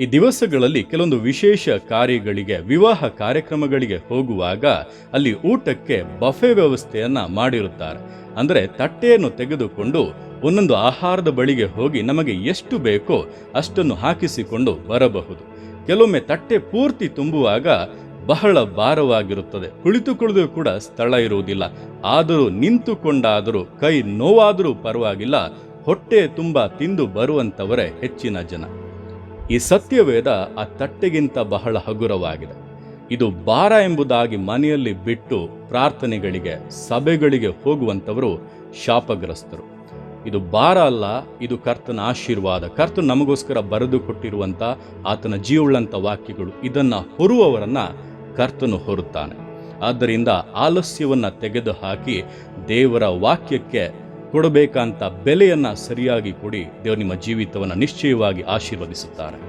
ಈ ದಿವಸಗಳಲ್ಲಿ ಕೆಲವೊಂದು ವಿಶೇಷ ಕಾರ್ಯಗಳಿಗೆ, ವಿವಾಹ ಕಾರ್ಯಕ್ರಮಗಳಿಗೆ ಹೋಗುವಾಗ ಅಲ್ಲಿ ಊಟಕ್ಕೆ ಬಫೆ ವ್ಯವಸ್ಥೆಯನ್ನು ಮಾಡಿರುತ್ತಾರೆ. ಅಂದರೆ ತಟ್ಟೆಯನ್ನು ತೆಗೆದುಕೊಂಡು ಒಂದೊಂದು ಆಹಾರದ ಬಳಿಗೆ ಹೋಗಿ ನಮಗೆ ಎಷ್ಟು ಬೇಕೋ ಅಷ್ಟನ್ನು ಹಾಕಿಸಿಕೊಂಡು ಬರಬಹುದು. ಕೆಲವೊಮ್ಮೆ ತಟ್ಟೆ ಪೂರ್ತಿ ತುಂಬುವಾಗ ಬಹಳ ಭಾರವಾಗಿರುತ್ತದೆ. ಕುಳಿತುಕೊಳ್ಳಲು ಕೂಡ ಸ್ಥಳ ಇರುವುದಿಲ್ಲ. ಆದರೂ ನಿಂತುಕೊಂಡಾದರೂ, ಕೈ ನೋವಾದರೂ ಪರವಾಗಿಲ್ಲ. ಹೊಟ್ಟೆ ತುಂಬ ತಿಂದು ಬರುವಂಥವರೇ ಹೆಚ್ಚಿನ ಜನ. ಈ ಸತ್ಯವೇದ ಆ ತಟ್ಟೆಗಿಂತ ಬಹಳ ಹಗುರವಾಗಿದೆ. ಇದು ಭಾರ ಎಂಬುದಾಗಿ ಮನೆಯಲ್ಲಿ ಬಿಟ್ಟು ಪ್ರಾರ್ಥನೆಗಳಿಗೆ, ಸಭೆಗಳಿಗೆ ಹೋಗುವಂಥವರು ಶಾಪಗ್ರಸ್ತರು. ಇದು ಭಾರ ಅಲ್ಲ, ಇದು ಕರ್ತನ ಆಶೀರ್ವಾದ. ಕರ್ತನು ನಮಗೋಸ್ಕರ ಬರೆದು ಕೊಟ್ಟಿರುವಂಥ ಆತನ ಜೀವಳ್ಳಂಥ ವಾಕ್ಯಗಳು. ಇದನ್ನು ಹೊರುವವರನ್ನು ಕರ್ತನು ಹೊರುತ್ತಾನೆ. ಆದ್ದರಿಂದ ಆಲಸ್ಯವನ್ನು ತೆಗೆದುಹಾಕಿ ದೇವರ ವಾಕ್ಯಕ್ಕೆ ಕೊಡಬೇಕಂತ ಬೆಲೆಯನ್ನು ಸರಿಯಾಗಿ ಕೊಡಿ. ದೇವರು ನಿಮ್ಮ ಜೀವಿತವನ್ನು ನಿಶ್ಚಯವಾಗಿ ಆಶೀರ್ವದಿಸುತ್ತಾರೆ.